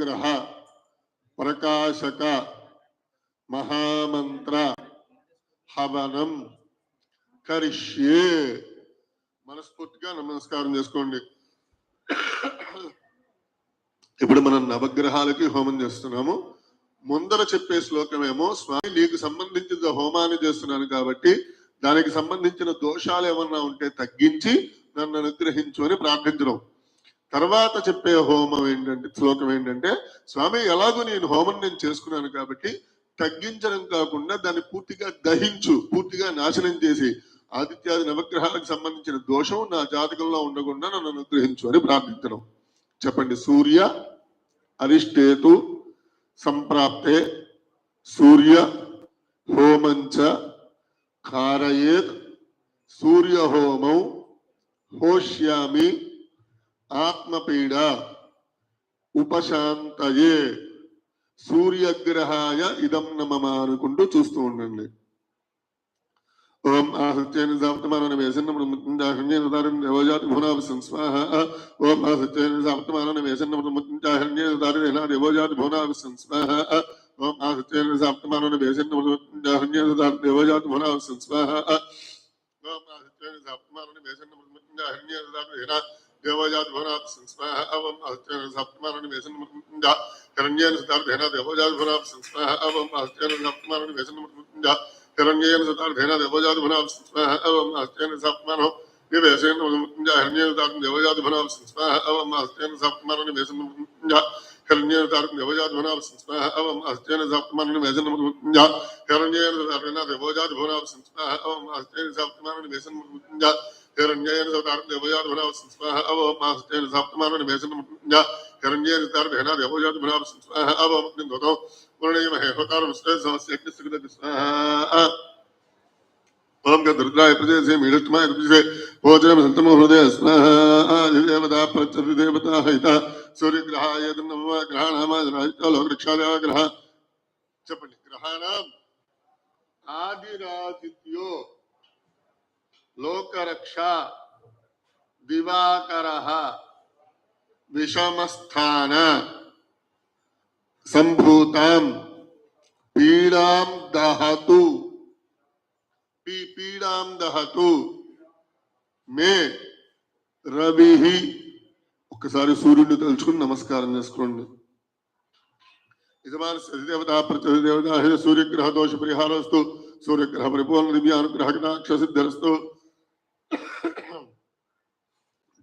నవగ్రహ ప్రకాశక మహామంత్ర హవనం కరిష్యే. మనస్ఫూర్తిగా నమస్కారం చేసుకోండి. ఇప్పుడు మనం నవగ్రహాలకి హోమం చేస్తున్నాము. ముందర చెప్పే శ్లోకమేమో స్వామి నీకు సంబంధించిన హోమాన్ని చేస్తున్నాను కాబట్టి దానికి సంబంధించిన దోషాలు ఏమన్నా ఉంటే తగ్గించి నన్ను అనుగ్రహించు అని ప్రార్థించడం. తర్వాత చెప్పే హోమం ఏంటంటే శ్లోకం ఏంటంటే స్వామి ఎలాగో నేను హోమం నేను చేసుకున్నాను కాబట్టి తగ్గించడం కాకుండా దాన్ని పూర్తిగా దహించు పూర్తిగా నాశనం చేసి ఆదిత్యాది నవగ్రహాలకు సంబంధించిన దోషం నా జాతకంలో ఉండకుండా నన్ను అనుగ్రహించు అని ప్రార్థించడం చెప్పండి సూర్య అరిష్టేతు సంప్రాప్తే సూర్య హోమంచ కారయేత్ సూర్య హోమం హోష్యామి ఆత్మపీడ ఉపశాంతయే సూర్యగ్రహాయ ఇదం నమమ అనుకుంటూ చూస్తూ ఉండండి. ఓం ఆసత్యేన సాప్తమాన వేసన్నమృత్యుంజాహ్రణ్యేదారం దేవజాతి భునాభ సంస్వాహ ఓం ఆసత్యేన సాప్తమాన వేసన్నమృత్యుంజాహ్రణ్యేదారేణ దేవజాతి భునాభ సంస్వాహ ఓం ఆసత్యేన సాప్తమాన వేసన్నమృత్యుంజాహ్రణ్యేదారం దేవజాతి భునాభ సంస్వాహ ఓం ఆసత్యేన సాప్తమాన వేసన్నమృత్యుంజాహ్రణ్యేదారేణ देवजाद्भुनात्संस्महवम् अस्तेन सप्तमाननिवेशनमुकुञ्ज करण्येन सतार्थेन देवजाद्भुनात्संस्महवम् अस्तेन सप्तमाननिवेशनमुकुञ्ज करण्येन सतार्थेन देवजाद्भुनात्संस्महवम् अस्तेन सप्तमानो निवेशेन मुकुञ्ज हरण्येन सतार्थं देवजाद्भुनात्संस्महवम् अस्तेन सप्तमाननिवेशनमुकुञ्ज करण्येन सतार्थं देवजाद्भुनात्संस्महवम् अस्तेन सप्तमाननिवेशनमुकुञ्ज करण्येन सतार्थेन देवजाद्भुनात्संस्महवम् अस्तेन सप्तमाननिवेशनमुकुञ्ज अवम आस्तेन साप्मानो निवेशन मुकुञ्जा हिरण्येन तारेण देवजाति भनाव संस्मः अवम आस्तेन साप्मानो निवेशन मुकुञ्जा हिरण्येन तारं देवजाति भनाव संस्मः अवम आस्तेन साप्मानो निवेशन मुकुञ्जा हिरण्येन तारेण देवजाति भनाव संस्मः अवम निन्दतो वर्णयमहे होतारं स्ते समस्य यज्ञस्य स्वाहा ओम गद्रुद्राय प्रदेशे मीडष्टमाय प्रदेशे भोजनं सन्तमो हृदय स्वाहा देवता प्रत्यति देवता हिता सूर्यग्रहाय नमः ग्रहाणामाय लोकरक्षालय ग्रह చెప్పండి గ్రహాణం ఆదిరాదిత్యో లోకరక్ష దివాకర విషమస్థాన సంభూతాం పీడాం దహతు పీ పీడాం దహతు మే రవి ఒకసారి సూర్యుడిని తలుచుకుని నమస్కారం చేసుకోండి. యజమాన దేవత ప్రతిదేవత హే సూర్యగ్రహ దోష పరిహారస్తు సూర్యగ్రహ పరిపూర్ణ దివ్యానుగ్రహ కటాక్ష సిద్ధిరస్తు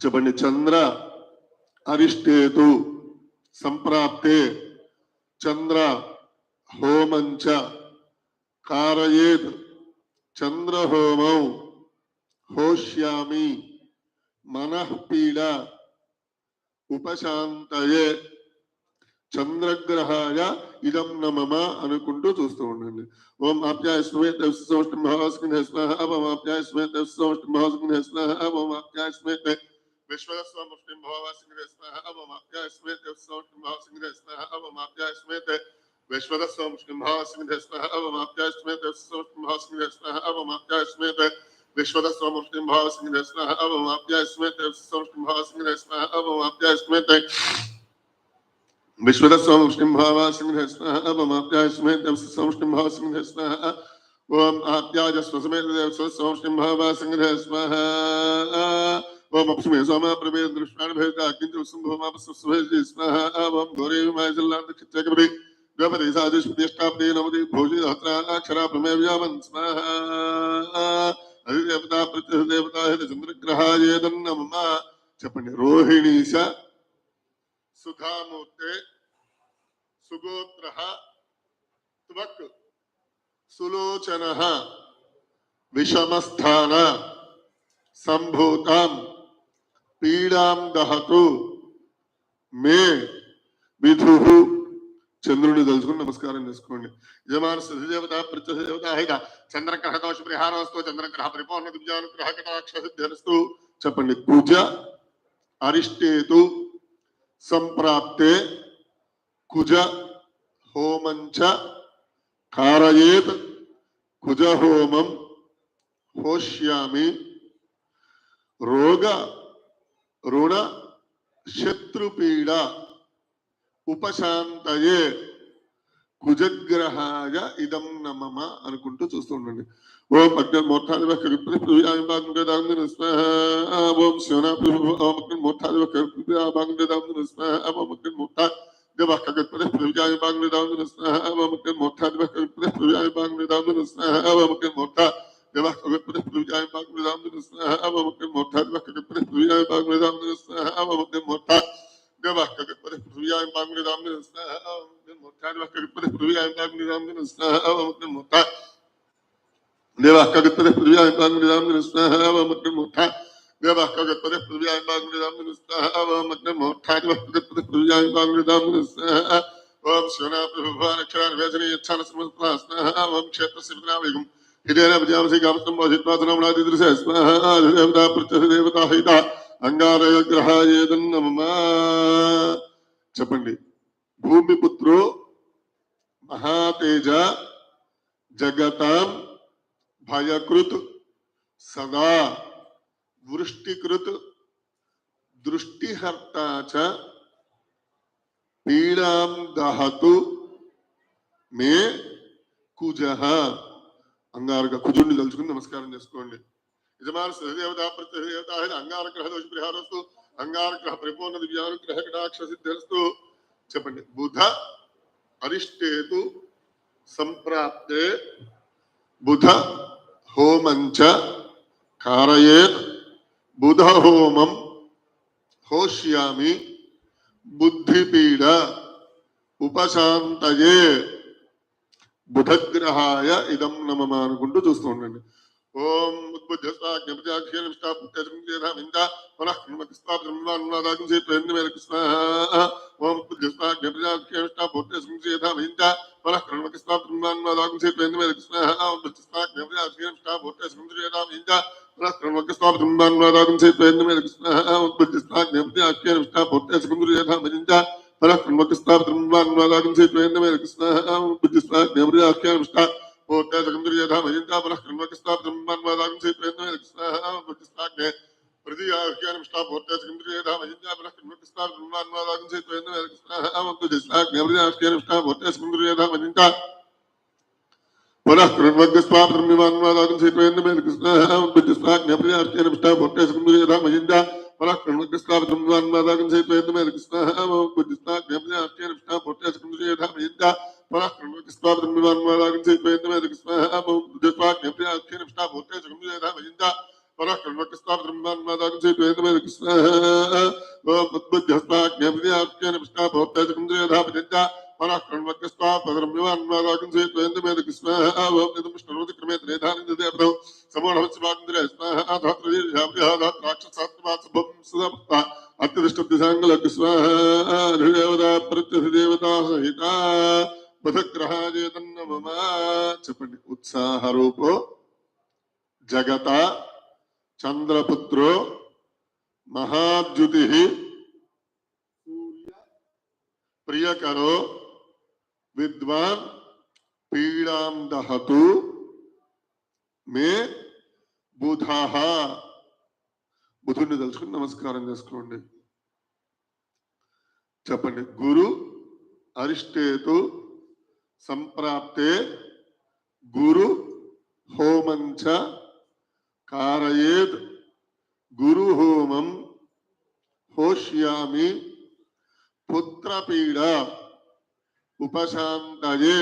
చెప్పండి చంద్ర అరిష్టేతు సంప్రాప్తే చంద్ర హోమంచ కారయేత్ చంద్రహోమౌ హోష్యామి మనఃపీడ ఉపశాంతయే. చంద్రగ్రహాయ ఇదం నమమ అనుకుంటూ చూస్తూ ఉండండి. ఓం ఆప్యాయ స్మే సౌష్ఠం మహాస్మిన్ స్మః ఓం ఆప్యాయ స్మే సౌష్ఠం మహాస్మిన్ స్మః ఓం ఆప్యాయ స్మే विश्वदस्वमुष्टिम्भोवासिङ्ग्रस्मः अवमाप्यास्मेत् सौष्टिम्भावसिङ्ग्रस्मः अवमाप्यास्मेत् विश्वदस्वमुष्टिम्भावसिङ्ग्रस्मः अवमाप्यास्मेत् सौष्टिम्भावसिङ्ग्रस्मः अवमाप्यास्मेत् विश्वदस्वमुष्टिम्भावसिङ्ग्रस्मः अवमाप्यास्मेत् सौष्टिम्भावसिङ्ग्रस्मः अवमाप्यास्मेत् विश्वदस्वमुष्टिम्भावसिङ्ग्रस्मः अवमाप्यास्मेत् सौष्टिम्भावसिङ्ग्रस्मः ओम आप्याजस्वसमेत सौष्टिम्भावसिङ्ग्रस्मः ओम अप्सुमे सोमा प्रभे दृष्टान भेदा किंच संभवमा स्वस्वहे स्वः ओम गौरी मायजल्लांत चित्तकपरि द्रवदे सादिश प्रतिष्ठापदे नमदे भोजि हत्रा अक्षरा प्रमे व्यामन् स्वः अधिदेवता प्रत्यदेवता हित चंद्रग्रहाय तन्नमः చెప్పండి రోహిణీశ సుధామూర్తే సుగోత్ర త్వక్ సులోచన విషమస్థాన సంభూతాం పీడాం దహతు. మే విధు. చంద్రుని తలుచుకుని నమస్కారం చేసుకోండి. యజమాన దేవత ప్రత్యదేవత హైత చంద్రగ్రహ దోష పరిహారస్తు చంద్రగ్రహ పరిపూర్ణ దివ్యానుగ్రహ కటాక్ష చెప్పండి. కుజ అరిష్టేతు సంప్రాప్తే కుజ హోమంచ కారయేత్ కుజ హోమం హోష్యామి రోగ రుణ శత్రుపీడ ఉపశాంతయే కుజగ్రహాయ ఇదం నమమ అనుకుంటూ చూస్తూ ఉండండి ఓం అగ్నిర్మోర్థాదివ కృప్యాయంబాగ్నిదాంగిన స్మహ ఓం శివనా ఓం అగ్నిర్మోర్థాదివ కృప్యాయంబాగ్నిదాంగిన స్మహ ఓం అగ్నిర్మోర్థ దేవః కగత్పదే ప్రవ్యాయంబాగ్నిదాంగిన స్మహ ఓం devak kagapre prujay bag mridam nirasnaha avamukne mortha devak kagapre prujay bag mridam nirasnaha avamukne mortha devak kagapre prujay bag mridam nirasnaha avamukne mortha devak kagapre prujay bag mridam nirasnaha avamukne mortha devak kagapre prujay bag mridam nirasnaha avamukne mortha devak kagapre prujay bag mridam nirasnaha avamukne mortha devak kagapre prujay bag mridam nirasnaha Om Shana Prabhu Vanacharan Vajani Yatana Samudplasna Om Kshetra Sivanavigam కామస్తం భోజిత్వాసనమునాదిదృశ స్మః దేవతా ప్రత్యదేవతా హిత అంగారయ గ్రహాయేదన్నమమ చెప్పండి. భూమిపుత్రో మహాతేజ జగతాం భయకృత్ సదా వృష్టికృత్ దృష్టిహర్త చ పీడాం దహతు మే కుజ। అంగారక కుజుడిని తలుచుకుని నమస్కారం చేసుకోండి. యజమాన సహదేవత ప్రత్యదేవత అంగారగ్రహ దోష పరిహారస్తు అంగారగ్రహ పరిపూర్ణ దివ్యానుగ్రహ కటాక్ష సిద్ధిస్తూ. చెప్పండి. బుధ అరిష్టేతు సంప్రాప్తే బుధ హోమంచ కారయేత్ బుధ హోమం హోష్యామి బుద్ధిపీడ ఉపశాంతయే బుధగ్రహాయ ఇదం నమమ అనుకుంటూ చూస్తూ ఉండండి. ఓం ఉద్బుద్ధ్యస్వాజ్ఞప్రజాక్షేమిష్టాపుత్రేధా పునః కృమతిస్వాబ్రహ్మానునాదాగం యథా మేర కృష్ణ ఓం ఉద్బుద్ధ్యస్వాజ్ఞప్రజాక్షేమిష్టాపుత్రేధా పునః కృమతిస్వాబ్రహ్మానునాదాగం చేత్వేంద్ర మేర కృష్ణ ఓం ఉద్బుద్ధ్యస్వాజ్ఞప్రజాక్షేమిష్టాపుత్రేధా పునః కృమతిస్వాబ్రహ్మానునాదాగం చేత్వేంద్ర మేర కృష్ణ ఓం పునః కృమతిస్వాబ్రహ్మానునాదాగం చేత్వేంద్ర మేర కృష్ణ మహింతా పునః కృణ్మకస్తాబ్రహ్మన్వాదాగం చేత్వేంద్రస్నాగ్నేవ్యాఖ్యానిష్టా పోత్యాజగంధర్యథా మహింతా పునః కృణ్మకస్తాబ్రహ్మన్వాదాగం చేత్వేంద్రస్నాగ్నేవ్యాఖ్యానిష్టా పోత్యాజగంధర్యథా మహింతా పునః కృణ్మకస్తాబ్రహ్మన్వాదాగం చేత్వేంద్రస్నాగ్నేవ్యాఖ్యానిష్టా పోత్యాజగంధర్యథా మహింతా మనః కృణ్మకస్తా పదరమ్యవాన్వాదాగం చేత్వేంద్రమేద కృష్ణ ఓం నిదం విష్ణుర్వతి క్రమే త్రేధాని ప్రత్యధిదేవతా సహిత బుధగ్రహాజేతన్న మమ చెప్పండి. ఉత్సాహ రూపో జగత చంద్రపుత్రో మహాద్యుతి ప్రియకరో విద్వాన్ పీడాం దహతు మే బుధాహ బుధుడిని తలుచుకుని నమస్కారం చేసుకోండి చెప్పండి గురు అరిష్టేతు సంప్రాప్తే గురు హోమంచ కారయేత్ గురు హోమం హోష్యామి పుత్రపీడ ఉపశాంతయే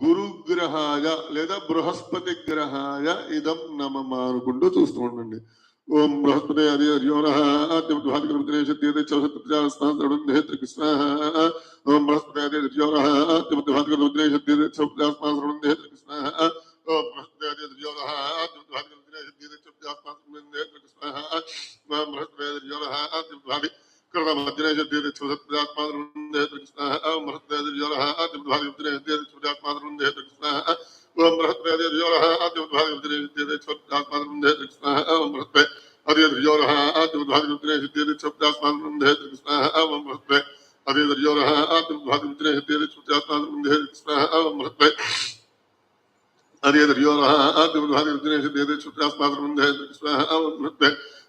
గురుగ్రహాయ లేదా బృహస్పతి గ్రహాయ ఇదం నమమ అనుకుంటూ చూస్తూ ఉండండి। ఓం బృహస్పతి అది హరియోన కృష్ణ ఓం బృహస్పతి అది హరియోన కృష్ణ ఓం బృహస్పతి అది كرم الدين جديد تفزت بلاد ما ادري من ده تكسناها او مرت ده يراها ادم بهذه الدنيا جديد تفزت ما ادري من ده تكسناها او مرت ده يراها ادم بهذه الدنيا جديد تفزت ما ادري من ده تكسناها او مرت ده يراها ادم بهذه الدنيا جديد تفزت ما ادري من ده تكسناها او مرت ده يراها ادم بهذه الدنيا جديد تفزت ما ادري من ده تكسناها او مرت ده يراها ادم بهذه الدنيا جديد تفزت ما ادري من ده تكسناها او مرت ده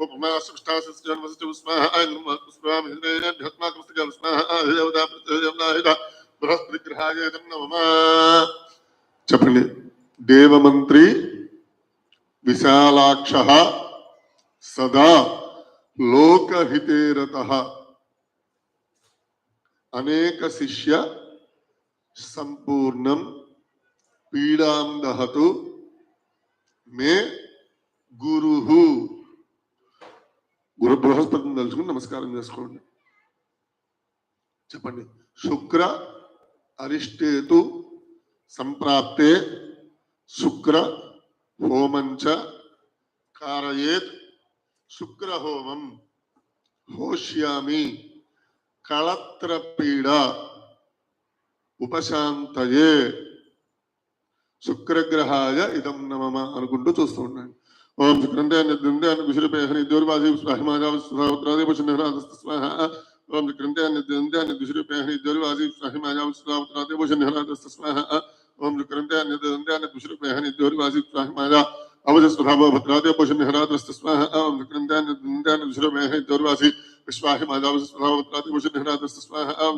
वेनाभागवद्र्या उपमाश्रष्टास्माः आयनम् स्मृहामिन्द्रेभ्यत्माकमस्तकस्माः आधिदेवता प्रत्ययम्नाहिता బృహస్పతిగ్రహాయ నమ చెప్పండి దేవమంత్రి విశాలాక్ష సదా లోకహితేరత అనేక శిష్య సంపూర్ణం పీడాం దహతు మే గురు గురు బృహస్పతిని తలుచుకుని నమస్కారం చేసుకోండి. చెప్పండి. శుక్ర అరిష్టేతు సంప్రాప్తే శుక్ర హోమంచ కారయేత్ శుక్ర హోమం హోష్యామి కళత్రపీడ ఉపశాంతయే. శుక్రగ్రహాయ ఇదం నమమ అనుకుంటూ చూస్తూ ఉండండి. ఓం శుక్రందే అన్యద్యందే అన్న విషురపేహని ద్యోర్వాసి ఓం శుక్రందే అన్యద్యందే అన్న విషురపేహని ద్యోర్వాసి ఓం శుక్రందే అన్యద్యందే అన్న స్వాహిమాజా భద్రాదే ఓం ఓం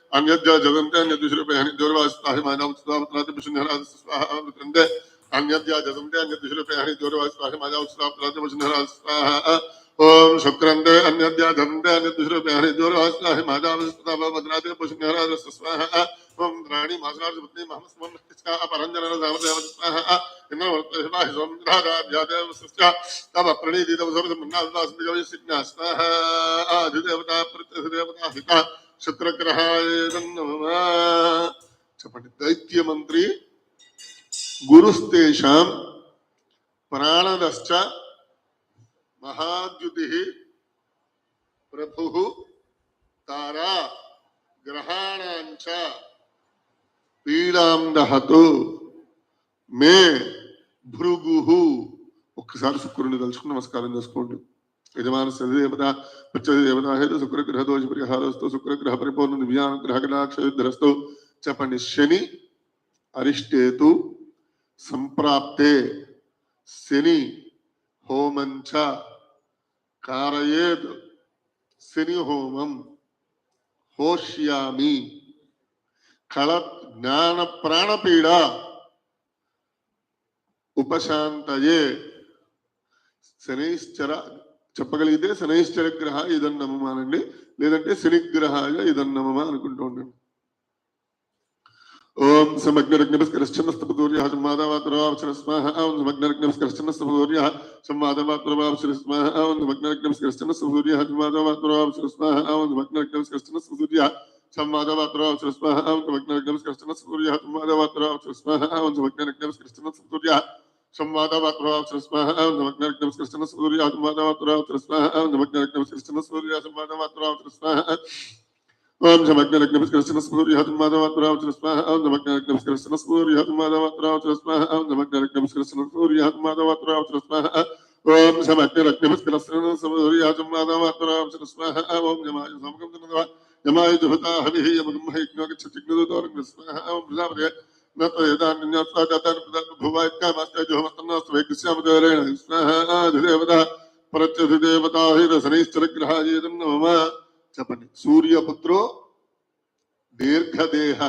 అన్న విషురపేహని ద్యోర్వాసి విశ్వాహి మాజా అవధస్వధాభద్రాజపుషన్హరాజస్వాహే అన్యద్య జతంతే అన్యద్విషురపేహనిద్యోర్వాసి స్వాహి మాయావసస్వధాభద్రాజపుషన్హరాజస్వాహే అన్యద్య జతంతే అన్యద్విషురపేహనిద్యోర్వాసి స్వాహి మాయావసస్వధాభద్రాజపుషన్హరాజస్వాహే అన్యద్య జతంతే అన్యద్విషురపేహనిద్యోర్వాసి స్వాహి మాయావసస్వధాభద్రాజపుషన్హరాజస్వాహే అన్యద్య జతంతే అన్యద్విషురపేహనిద్యోర్వాసి స్వాహి మాయావసస్వధాభద్రాజపుషన్హరాజస్వాహే స్వాహి ఓం శుక్రందే అన్యద్య స్వాహ ఓం ద్రాణి మాసరాజపత్ని పరంజన స్వాహ ఇన్నవర్తహిమాహి సోమరాజాదేవ సృష్ట తమ సిజ్ఞా స్వాహ అధిదేవత ప్రత్యధిదేవత హిత శుక్రగ్రహాయ చెప్పండి. దైత్య మంత్రి గురుస్తేషాం ప్రాణదశ్చ మహాద్యుతి ప్రభు తారా గ్రహాణాంచ పీడాం దహతు మే భృగు. ఒక్కసారి శుక్రుని తలుచుకుని నమస్కారం చేసుకోండి. యజమాన సదేవత దేవత హేతు శుక్రగ్రహ దోష పరిహారస్తు శుక్రగ్రహ పరిపూర్ణ దివ్యానుగ్రహ కటాక్షరస్తు చెప్పండి శని అరిష్టేతు సంప్రాప్తే శని హోమంచ కారయేత్ శని హోమం హోష్యామి కళ జ్ఞాన ప్రాణపీడ ఉపశాంతయే శనిశ్చర చెప్పగలిగితే శనైశ్చర గ్రహ ఇదన్నమమా అనండి లేదంటే శనిగ్రహగా ఇదన్నమమా అనుకుంటూ ఉండండి. ఓం సమగ్నరగ్నస్కరశ్చన్నస్తపదూర్యः సంవాదవాతురావసరస్మాహ ఓం సమగ్నరగ్నస్కరశ్చన్నస్తపదూర్యः సంవాదవాతురావసరస్మాహ ఓం సమగ్నరగ్నస్కరశ్చన్నస్తపదూర్యः సంవాదవాతురావసరస్మాహ ఓం సమగ్నరగ్నస్కరశ్చన్నస్తపదూర్యः సంవాదవాతురావసరస్మాహ ఓం సమగ్నరగ్నస్కరశ్చన్నస్తపదూర్యः సంవాదవాతురావసరస్మాహ ఓం సమగ్నరగ్నస్కరశ్చన్నస్తపదూర్యः संवादवात्मस्कृष्ण सूर्या संवादवात्मस्कृष्ण सूर्या संवादवात्मस्कृष्ण ओम समग्नमस्कृष्ण सूर्य माधवात्रावचरस्मः ओम समग्नमस्कृष्ण सूर्य माधवात्रावचरस्मः ओम समग्नमस्कृष्ण सूर्य माधवात्रावचरस्मः ओम समग्नमस्कृष्ण सूर्य माधवात्रावचरस्मः ओम यमाय समगम यमाय जभता हविः यमगम हि ज्ञोगच्छति ज्ञोदोरङ्गस्मः ओम प्रजापते భువాయిత్కామాస్త జుహమస్తన్నాస్తు వైగ్స్యామదేవరేణ స్వాహ అధిదేవత ప్రత్యధిదేవతా హిత శనైశ్చరగ్రహాయేదం నమః చెప్పండి సూర్యపుత్రో దీర్ఘదేహ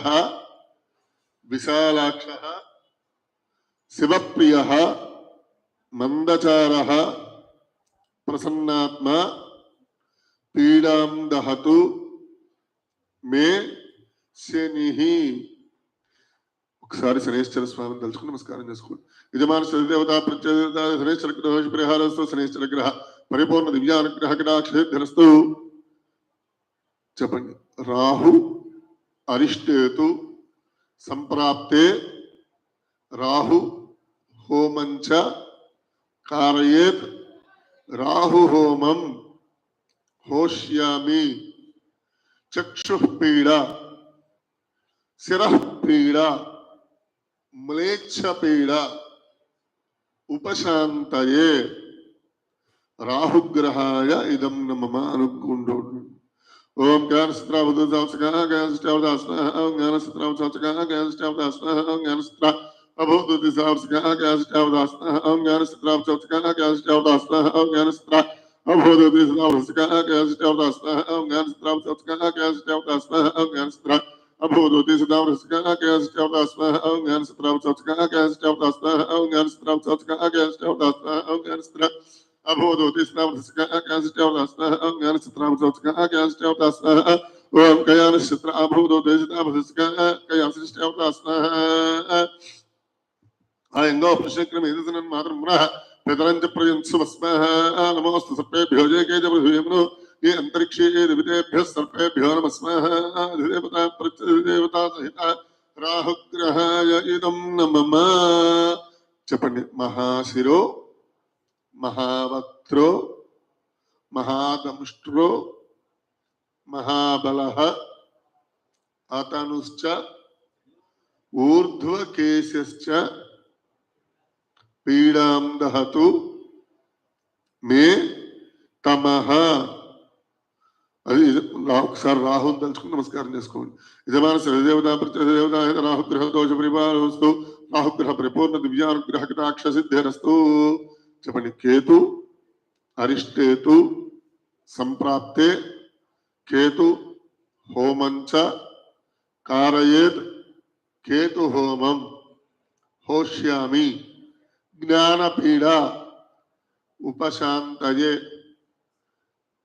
విశాలాక్ష శివప్రియ మందచార ప్రసన్నాత్మ పీడాం దహతు మే శని ఒకసారి శనేశ్వర స్వామిని తలుచుకుని నమస్కారం చేసుకోండి. యజమాన సదేవత ప్రత్యేక శనేశ్వర గ్రహ పరిహారస్తు శనేశ్వర గ్రహ పరిపూర్ణ దివ్యానుగ్రహ కటాక్షరస్తు చెప్పండి. రాహు అరిష్టేతు సంప్రాప్తే రాహు హోమంచ కారయేత్ రాహు హోమం హోష్యామి చక్షుపీడ శిరపీడ మ్లేచ్ఛపీడ ఉపశాంతయే రాహుగ్రహాయ ఇదం నమమ అనుకుంటూ ఓం జ్ఞానస్త్రావదాసక జ్ఞానస్త్రావదాస్న ఓం జ్ఞానస్త్రావదాసక జ్ఞానస్త్రావదాస్న ఓం జ్ఞానస్త్ర అభూతి సావసక జ్ఞానస్త్రావదాస్న ఓం జ్ఞానస్త్రావదాసక జ్ఞానస్త్రావదాస్న Abodotis Davraska against Tavdasla, Ongan Stravtotka against Tavdasla, Ongan Stravtotka against Tavdasla, Ongan Strav. Abodotis Davraska against Tavdasla, Ongan Stravtotka against Tavdasla, Om Kayan Sitra Abodotis Davraska, Kayan Stravdasla. I know Prishakramidan Madam Ra, Pedrante Prince of Smaha, Alamosta Pepe, Jay Gabriel. పృథివ్యమును ఏ అంతరిక్షే దివితేభ్యः సర్పేభ్యో నమస్మః అధిదేవతా ప్రత్యధిదేవతా రాహుగ్రహాయ ఇదం నమమ చెప్పండి. మహాశిరో మహావక్త్రో మహాదంష్ట్రో మహాబల అతనుశ్చ ఊర్ధ్వకేశశ్చ పీడాం దహతు మే తమహ అది ఒకసారి రాహుల్ తలుచుకుని నమస్కారం చేసుకోండి. యజమాన సరిదేవత ప్రత్యదేవత రాహుగ్రహ దోష పరిపాలనస్తు రాహుగ్రహ పరిపూర్ణ దివ్యానుగ్రహ కటాక్ష సిద్ధిరస్తు చెప్పండి. కేతు అరిష్టేతు సంప్రాప్తే కేతు హోమంచ కారయేత్ కేతు హోమం హోష్యామి జ్ఞానపీడ ఉపశాంతయే.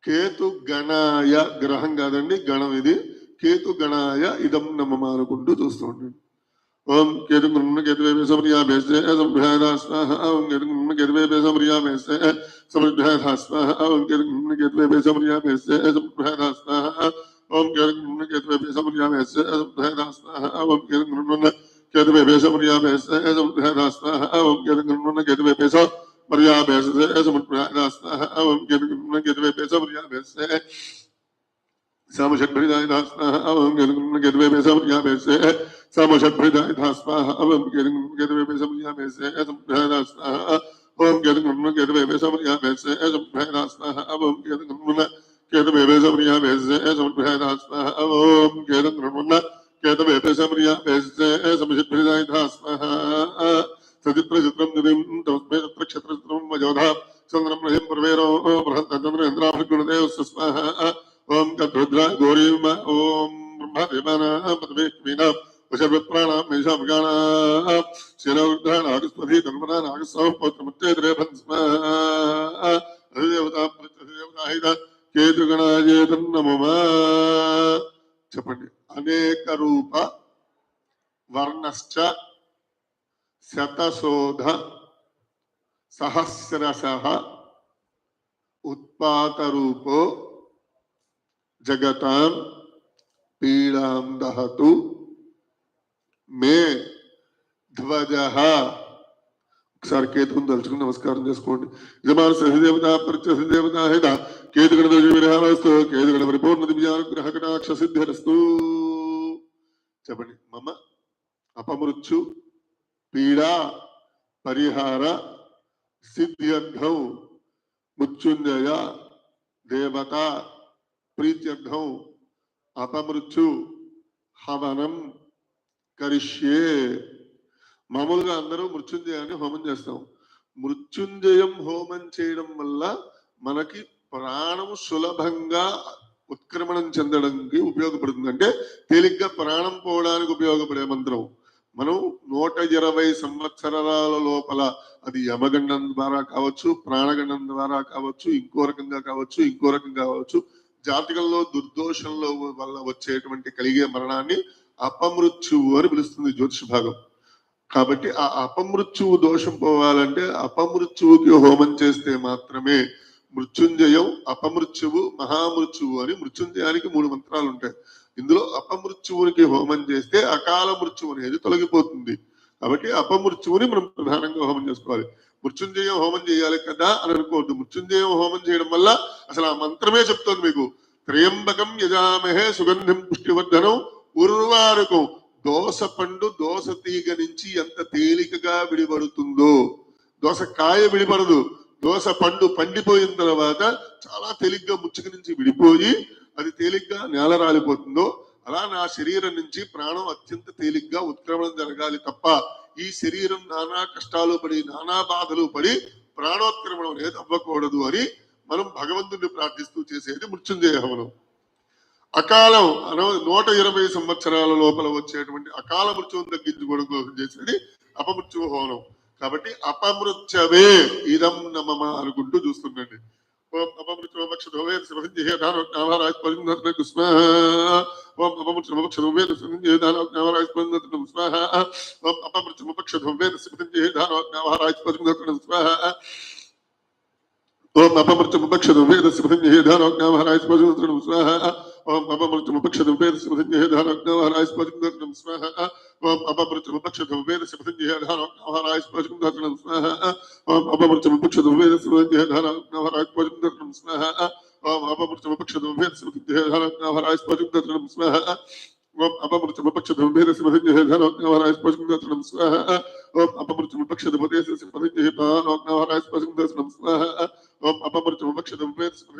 కేతు గణాయ గ్రహం కాదండి గణం ఇది. కేతు గణాయ ఇదం నమమ అనుకుంటూ చూస్తూ ఉండండి ఓం కేతు గుణ్ణ కేతు వేపే సమరియా భేస్తే సంభ్యాదా ఓం కేతు గుణ్ణ కేతు వేపే సమరియా భేస్తే సమృద్ధ్యాదా ఓం కేతు గుణ్ణ కేతు వేపే సమరియా భేస్తే సంభ్యాదా ఓం కేతు గురున్న కేతువే సమరియా భేస్తే సంభ్యాదా ఓం కేతు గురున్న కేతువే సమరియా భేస్తే సంభ్యాదా ఓం కేతు గురున్న కేతువే సమరియా భేస్తే సంభ్యాదా స్వాహ ఓం కేతు గురున్న కేతువే సమరియా భేస్తే సమషడ్భృదాయ స్వాహ ఓం కేతు గురున్న కేతువే సమరియా భేస్తే సమషడ్భృదాయ స్వాహ ఓం కేతు గురున్న కేతువే సమరియా భేస్తే సంభ్యాదా స్వాహ ఓం కేతు గురున్న కేతువే సమరియా భేస్తే సంభ్యాదా స్వాహ ఓం కేతు గురున్న కేతువే సమరియా భేస్తే సంభ్యాదా స్వాహ ఓం కేతు గురున్న కేతువే సమరియా భేస్తే సమషడ్భృదాయ స్వాహ సచిత్ర చిత్రం నిధిం తస్మై తత్ర క్షత్ర చిత్రం వజోధ చంద్రం రహిం పర్వేరో బృహత్ చంద్ర ఇంద్రాభృగుణదేవ స్వస్మః ఓం తద్రుద్ర గౌరీమ ఓం బ్రహ్మదేవాన పదవే మీన వశవిప్రాణాం మేషామృగాణాం శిరవృద్రా నాగస్పతి ధర్మరా నాగస్వామ పౌత్రముత్తేద్రే భన్స్మ అధిదేవతా ప్రత్యధిదేవతాహిత కేతుగణాయేతన్ నమమ చెప్పండి అనేక రూప వర్ణశ్చ శతశోధ సహస్రశ ఉత్పాతరూపో జగతాం పీడాం దహతు మే ధ్వజ. ఒకసారి కేతుకుని తలుచుకుని నమస్కారం చేసుకోండి. యజమాన సహిదేవత ప్రత్యధిదేవత హిత. కేతుగణ దోష విరహారస్తు కేతుగణ పరిపూర్ణ దివ్యానుగ్రహ కటాక్ష సిద్ధిరస్తు. చెప్పండి. మమ అపమృత్యు పీడా పరిహార సిద్ధ్యర్థం మృత్యుంజయ దేవత ప్రీత్యర్థం అపమృత్యు హవనం కరిష్యే. మామూలుగా అందరూ మృత్యుంజయాన్ని హోమం చేస్తాం. మృత్యుంజయం హోమం చేయడం వల్ల మనకి ప్రాణం సులభంగా ఉత్క్రమణం చెందడానికి ఉపయోగపడుతుంది. అంటే తేలిగ్గా ప్రాణం పోవడానికి ఉపయోగపడే మంత్రం మనం నూట ఇరవై సంవత్సరాల లోపల అది యమగండం ద్వారా కావచ్చు ప్రాణగండం ద్వారా కావచ్చు ఇంకో రకంగా కావచ్చు ఇంకో రకంగా కావచ్చు జాతకంలో దుర్దోషంలో వల్ల వచ్చేటువంటి కలిగే మరణాన్ని అపమృత్యువు అని పిలుస్తుంది జ్యోతిష భాగం. కాబట్టి ఆ అపమృత్యువు దోషం పోవాలంటే అపమృత్యువుకి హోమం చేస్తే మాత్రమే మృత్యుంజయం అపమృత్యువు మహామృత్యువు అని మృత్యుంజయానికి మూడు మంత్రాలు ఉంటాయి ఇందులో అపమృత్యువునికి హోమం చేస్తే అకాల మృత్యువు అనేది తొలగిపోతుంది. కాబట్టి అపమృత్యువుని మనం ప్రధానంగా హోమం చేసుకోవాలి. మృత్యుంజయం హోమం చేయాలి కదా అని అనుకోవద్దు. మృత్యుంజయం హోమం చేయడం వల్ల అసలు ఆ మంత్రమే చెప్తోంది మీకు. త్రయంబకం యజామహే సుగంధం పుష్టివర్ధనం ఉర్వారుకం. దోస పండు దోస తీగ నుంచి ఎంత తేలికగా విడిపడుతుందో. దోస కాయ విడిపడదు. దోస పండు పండిపోయిన తర్వాత చాలా తేలిగ్గా ముచ్చుక నుంచి విడిపోయి అది తేలిగ్గా నేల రాలిపోతుందో అలా నా శరీరం నుంచి ప్రాణం అత్యంత తేలిగ్గా ఉత్క్రమణం జరగాలి తప్ప ఈ శరీరం నానా కష్టాలు పడి నానా బాధలు పడి ప్రాణోత్క్రమణం అనేది అవ్వకూడదు అని మనం భగవంతుడిని ప్రార్థిస్తూ చేసేది మృత్యుంజయ హవనం అకాలం అన నూట ఇరవై సంవత్సరాల లోపల వచ్చేటువంటి అకాల మృత్యువును తగ్గించుకోవడం కోసం చేసేది అపమృత్యు హోనం కాబట్టి అపమృత్యవే ఇదం నమమ అనుకుంటూ చూస్తుండండి. ఓం అపమృత్యువక్షోవే స్మృతిం ఓం అపమృత్యువక్షోవే స్మృతిం స్వాహ ఓం అపమృత్యువక్షోవే స్మృతిం ఓం అపమృత్యుముపక్షదు వేదస్మృతిధానోజ్ఞామహారాయ స్పజుతృణం ఓం స్వాహ ఓం అపమృత్యుముపక్షదు వేదస్మృతిధానోజ్ఞామహారాయ స్పజుతృణం స్వాహ ఓం అపమృత్యుముపక్షదు వేదస్మృతిధానోజ్ఞామహారాయ స్పజుతృణం స్వాహ ఓం అపమృత్యుముపక్షదు వేదస్మృతిధానోజ్ఞామహారాయ స్పజుతృణం స్వాహ స్వాహ ఓం అపమృత్యుముపక్షదు వేదస్మృతిధానోజ్ఞామహారాయ స్వాహ ఓం అపమృత్యుముపక్షదం వేద స్వాహ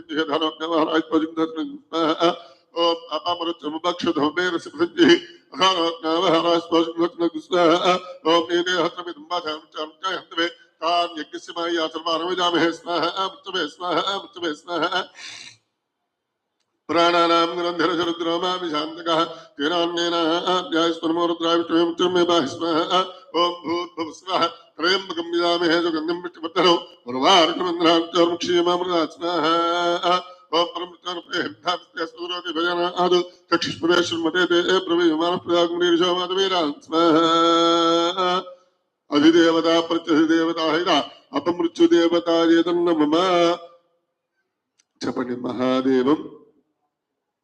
ఓం అపమృత్యుముపక్షదం వేద స్మృతింజయ ధానోజ్ఞామహారాయ స్పజుతృణం స్వాహ ఓం ఏదే హత్రమిదం బాధాం చాం చాయంతవే తాన్ యజ్ఞస్య మాయా సర్వారమిజామహే స్వాహ మృత్యువే స్వాహ మృత్యువే స్వాహ ప్రాణానాం నిరంధరశరుద్రోమామి శాంతకः తేనాన్యేన ధ్యాయస్మరమోరుద్రావిష్ణుమే బాహి స్వాహ ఓం భూద్భువ స్వాహ త్రయంబకం విదామహే సుగంధం విష్ణువర్ధనం ఉర్వారుకమంద్రాంతర్ముక్షీయమామృతా స్వాహ ఓం పరమృత్యానుప్రయహిద్ధాస్తి భజన ఆదు చక్షుష్పదేశ్వరమతే తే ప్రవీయమాన ప్రయాగమునీరిషో మాధవీరాన్ స్వాహ. అధిదేవత ప్రత్యధిదేవత హైర అపమృత్యుదేవత ఏదన్న మమ. చెప్పండి మహాదేవం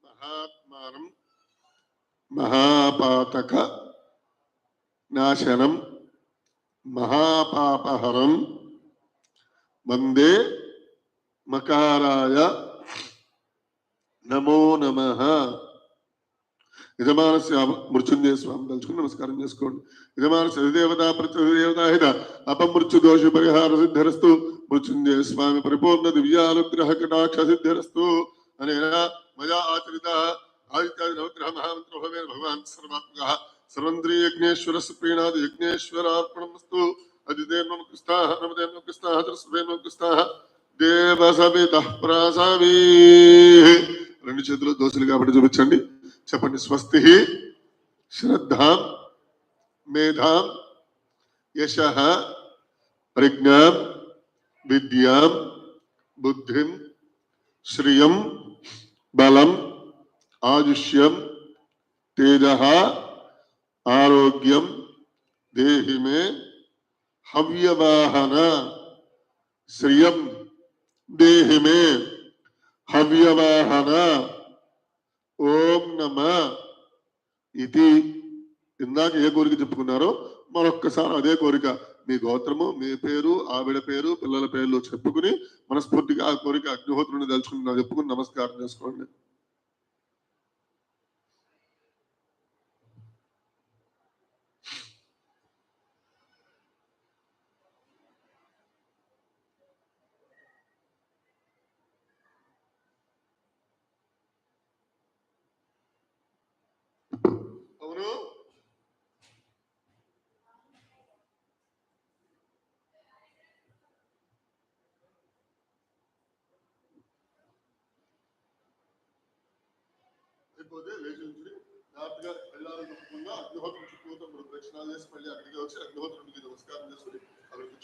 మహాత్మానం మహాపాతక నాశనం మహాపాపహరం వందే మకారాయ నమో నమ. యజమాన మృత్యుంజయ స్వామి తలుచుకుని నమస్కారం చేసుకోండి. యజమాన అధిదేవత ప్రత్యధిదేవత హిత అపమృత్యు దోష పరిహార సిద్ధరస్తు మృత్యుంజయ స్వామి పరిపూర్ణ దివ్యానుగ్రహ కటాక్ష సిద్ధరస్తు అనేన మయా ఆచరిత ఆదిత్యాది నవగ్రహ మహామంత్ర భవేన భగవాన్ సర్వాత్మక సర్వంద్రీ యజ్ఞేశ్వరస్ ప్రీణాది యజ్ఞేశ్వరార్పణమస్తు. అదిదేర్మ కృష్ణాః నమదేర్మ కృష్ణాః త్రిస్వేర్మ కృష్ణాః దేవ సవిత ప్రాసవీ. రెండు చేతులు దోశలు కాబట్టి చూపించండి. చెప్పండి స్వస్తి శ్రద్ధాం మేధాం యశ ప్రజ్ఞాం విద్యాం బుద్ధిం శ్రియం బలం ఆయుష్యం తేజ ఆరోగ్యం దేహి మే హవ్యవాహన శ్రియం దేహి మే హవ్యవాహన. ఓం నమ. ఇది ఇందాక ఏ కోరిక చెప్పుకున్నారో మరొక్కసారి అదే కోరిక. మీ గోత్రము మీ పేరు ఆవిడ పేరు పిల్లల పేర్లు చెప్పుకుని మనస్ఫూర్తిగా ఆ కోరిక అగ్నిహోత్రుని తలుచుకుని చెప్పుకుని నమస్కారం చేసుకోండి. అగ్నిహోత్రం చుట్టూ మూడు ప్రదక్షిణాలు చేసి మళ్ళీ అక్కడికి వచ్చి అగ్నిహోత్రుడికి నమస్కారం చేసుకుని అక్కడికి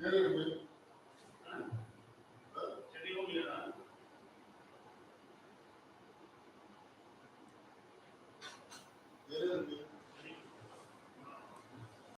చూపించాడు వేరే